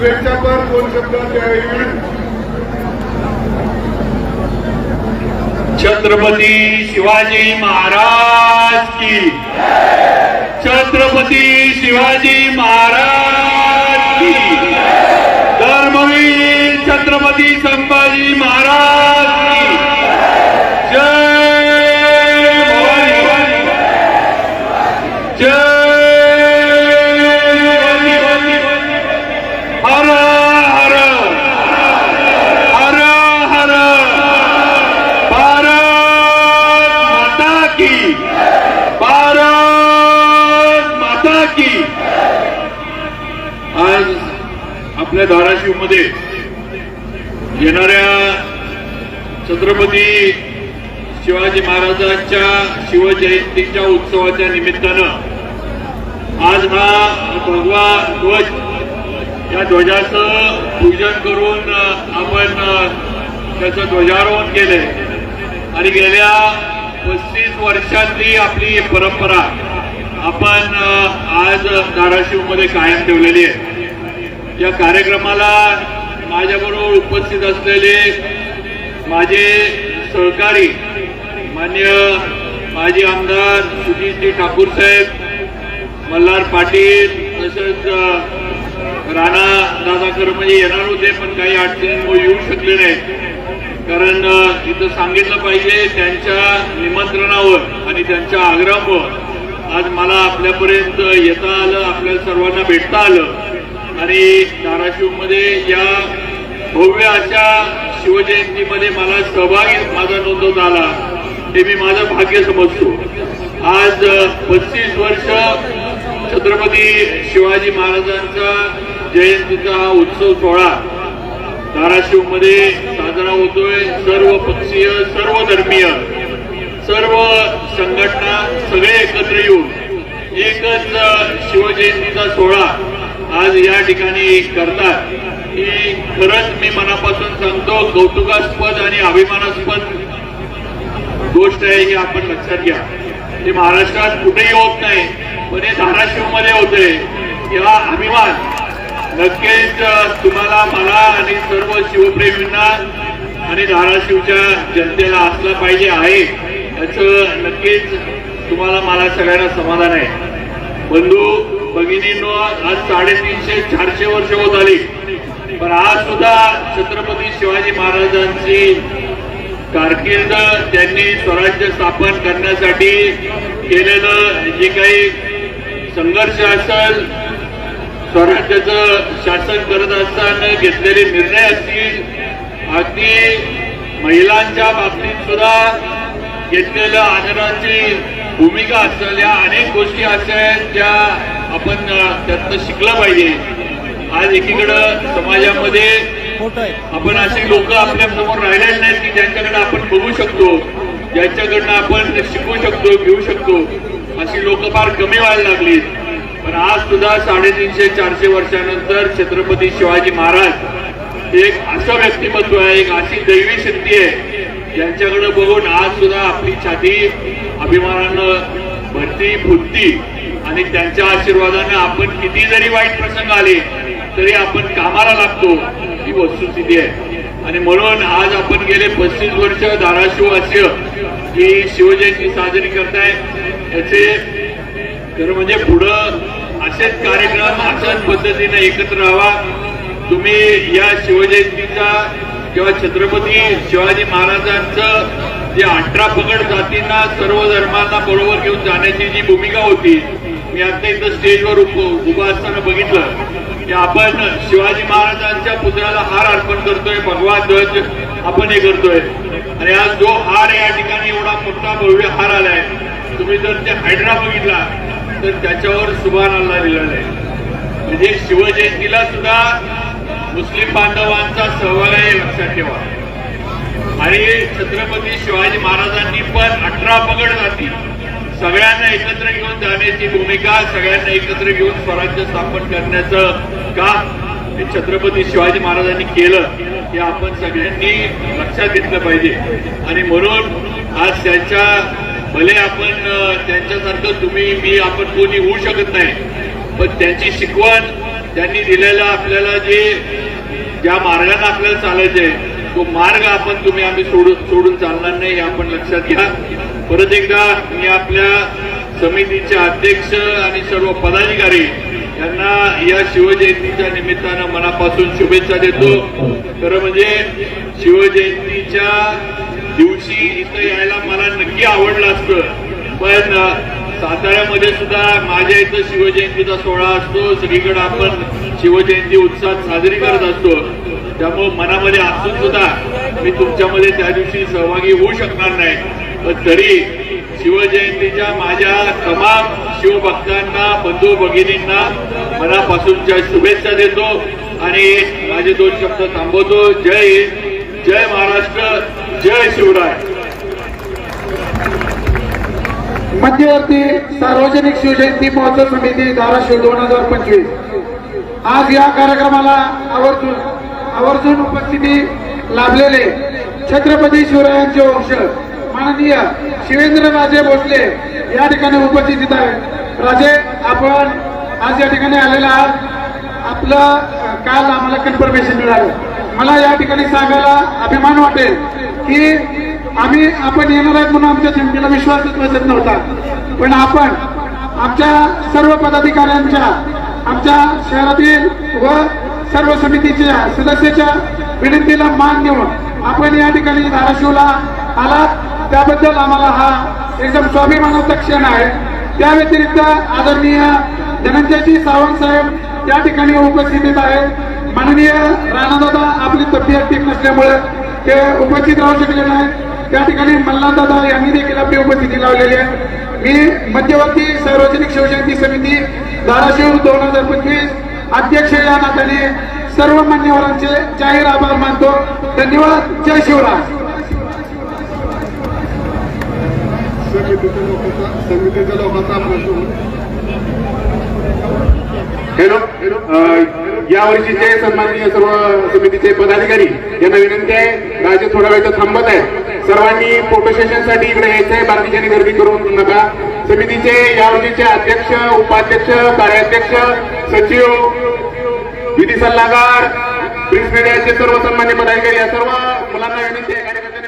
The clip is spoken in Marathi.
शुभेच्छापर दोन शब्द त्यावेळी छत्रपती शिवाजी महाराज की. छत्रपती शिवाजी महाराज की. धर्मवीर छत्रपती संभाजी महाराज आपल्या धाराशिवमध्ये येणाऱ्या छत्रपती शिवाजी महाराजांच्या शिवजयंतीच्या उत्सवाच्या निमित्तानं आज हा भगवा ध्वज या ध्वजाचं पूजन करून आपण त्याचं ध्वजारोहण केलंय. आणि गेल्या पस्तीस वर्षातली आपली परंपरा आपण आज धाराशिवमध्ये कायम ठेवलेली आहे. या कार्यक्रमाला माझ्याबरोबर उपस्थित असलेले माझे सहकारी मान्य माजी आमदार सुजितजी ठाकूर साहेब मल्हार पाटील तसंच राणा दादा म्हणजे येणार होते पण काही अडचणींमुळे येऊ शकले नाही कारण इथं सांगितलं पाहिजे त्यांच्या निमंत्रणावर आणि त्यांच्या आग्रहावर आज मला आपल्यापर्यंत येता आलं आपल्या सर्वांना भेटता आलं. आणि धाराशिवमध्ये या भव्य अशा शिवजयंतीमध्ये मला सहभागी माझा नोंदवता आला हे मी माझं भाग्य समजतो. आज पस्तीस वर्ष छत्रपती शिवाजी महाराजांचा जयंतीचा हा उत्सव सोहळा धाराशिवमध्ये साजरा होतोय. सर्व पक्षीय सर्व धर्मीय सर्व संघटना सगळे एकत्र येऊन एकच शिवजयंतीचा सोहळा या ठिकाणी करतात ही खरंच मी मनापासून सांगतो कौतुकास्पद आणि अभिमानास्पद गोष्ट आहे ही आपण लक्षात घ्या. ते महाराष्ट्रात कुठेही होत नाही पण हे धाराशिवमध्ये होते. तेव्हा अभिमान. नक्कीच तुम्हाला मला आणि सर्व शिवप्रेमींना आणि धाराशिवच्या जनतेला असला पाहिजे आहे. याचं नक्कीच तुम्हाला मला सगळ्यांना समाधान आहे. बंधू भगिनींनो आज साडेतीनशे चारशे वर्ष होत आली. पण आज सुद्धा छत्रपती शिवाजी महाराजांची कारकीर्द त्यांनी स्वराज्य स्थापन करण्यासाठी केलेलं जे काही संघर्ष असेल स्वराज्याचं शासन करत असताना घेतलेले निर्णय असतील अगदी महिलांच्या बाबतीत सुद्धा घेतलेल्या आदराची भूमिका असेल या अनेक गोष्टी अशा आहेत ज्या आपण त्यातनं शिकलं पाहिजे. आज एकीकडं समाजामध्ये आपण असे लोक आपल्यासमोर राहिलेले नाहीत की ज्यांच्याकडे आपण बघू शकतो ज्यांच्याकडनं आपण शिकू शकतो घेऊ शकतो. अशी लोक फार कमी व्हायला लागलीत. पण आज सुद्धा साडेतीनशे चारशे वर्षानंतर छत्रपती शिवाजी महाराज एक असं व्यक्तिमत्व आहे एक अशी दैवी शक्ती आहे ज्यांच्याकडे बघून आज सुद्धा आपली छाती अभिमानानं भरती फुटती. आणि त्यांच्या आशीर्वादाने आपण किती जरी वाईट प्रसंग आले तरी आपण कामाला लागतो. ही वस्तुस्थिती आहे. आणि म्हणून आज आपण गेले पस्तीस वर्ष धाराशिववासीय ही शिवजयंती साजरी करताय. याचे तर म्हणजे पुढं असेच कार्यक्रम अशाच पद्धतीने एकत्र राहावा तुम्ही या शिवजयंतीचा किंवा छत्रपती शिवाजी महाराजांचं जे अठरा पगड जातींना सर्व धर्मांना बरोबर घेऊन जाण्याची जी भूमिका होती मी आता इथं स्टेजवर उभा असताना बघितलं की आपण शिवाजी महाराजांच्या पुतळ्याला हार अर्पण करतोय भगवा ध्वज आपण हे करतोय. आणि आज जो हार या ठिकाणी एवढा मोठा भव्य हार आलाय तुम्ही जर ते हायड्रा बघितला तर त्याच्यावर सुभान अल्ला लिहिलेला आहे म्हणजे शिवजयंतीला सुद्धा मुस्लिम बांधवांचा सहभाग लक्षात ठेवा. आणि छत्रपती शिवाजी महाराजांनी पण अठरा पगड जाती सगळ्यांना एकत्र घेऊन जाण्याची भूमिका सगळ्यांना एकत्र घेऊन स्वराज्य स्थापन करण्याचं काम हे छत्रपती शिवाजी महाराजांनी केलं हे आपण सगळ्यांनी लक्षात घेतलं पाहिजे. आणि म्हणून आज त्यांच्या भले आपण त्यांच्यासारखं तुम्ही मी आपण कोणी होऊ शकत नाही पण त्यांची शिकवण त्यांनी दिलेलं आपल्याला जे ज्या मार्गाने आपल्याला चालायचे तो मार्ग आपण तुम्ही आम्ही सोडून सोडून चालणार नाही हे आपण लक्षात घ्या. परत एकदा मी आपल्या समितीचे अध्यक्ष आणि सर्व पदाधिकारी यांना या शिवजयंतीच्या निमित्तानं मनापासून शुभेच्छा देतो. खरं म्हणजे शिवजयंतीच्या दिवशी इथं यायला मला नक्की आवडलं असतं. पण साताऱ्यामध्ये सुद्धा माझ्या इथं शिवजयंतीचा सोहळा असतो. सगळीकडे आपण शिवजयंती उत्साहात साजरी करत असतो. त्यामुळे मनामध्ये असून सुद्धा मी तुमच्यामध्ये त्या दिवशी सहभागी होऊ शकणार नाही. पण तरी शिवजयंतीच्या माझ्या तमाम शिवभक्तांना बंधू भगिनींना मनापासूनच्या शुभेच्छा देतो आणि माझे दोन शब्द थांबवतो. जय हिंद जय महाराष्ट्र जय शिवराय. मध्यवर्ती सार्वजनिक शिवजयंती महोत्सव समिती धाराशिव दोन हजार पंचवीस. आज या कार्यक्रमाला आवर्जून आवर्जून उपस्थिती लाभलेले छत्रपती शिवरायांचे वंश माननीय शिवेंद्र राजे भोसले या ठिकाणी उपस्थित आहेत. राजे आपण आज या ठिकाणी आलेला आहात. आपलं काल आम्हाला कन्फर्मेशन मिळालं. मला या ठिकाणी सांगायला अभिमान वाटेल की आम्ही आपण येणार आहेत म्हणून आमच्या जनतेला विश्वासच बसत नव्हता. पण आपण आमच्या सर्व पदाधिकाऱ्यांच्या आमच्या शहरातील व सर्व समितीच्या सदस्याच्या विनंतीला मान देऊन आपण या ठिकाणी धाराशिवला आलात. त्याबद्दल आम्हाला हा एकदम स्वाभिमानाचा क्षण आहे. त्या व्यतिरिक्त आदरणीय धनंजयजी सावंत साहेब या ठिकाणी उपस्थित आहेत. माननीय राणादादा आपली तब्येत ठीक नसल्यामुळे ते उपस्थित राहू शकले नाही त्या ठिकाणी मल्हारदादा यांनी देखील आपली उपस्थिती लावलेली आहे. मी मध्यवर्ती सार्वजनिक शिवजयंती समिती धाराशिव दोन हजार पंचवीस अध्यक्ष या नात्याने सर्व मान्यवरांचे जाहीर आभार मानतो. धन्यवाद. जय शिवराज. समितीच्या लोकांचा हॅलो यावर्षीचे सन्माननीय सर्व समितीचे पदाधिकारी यांना विनंती आहे. राजे थोडा वेळ थांबत आहे सर्वांनी फोटो सेशनसाठी इकडे यायचं आहे बाकीच्यांनी गर्दी करून नका. समितीचे यावर्षीचे अध्यक्ष उपाध्यक्ष कार्याध्यक्ष सचिव विधी सल्लागार प्रिन्स मीडियाचे सर्व सन्मान्य पदाधिकारी या सर्व मुलांना विनंती आहे.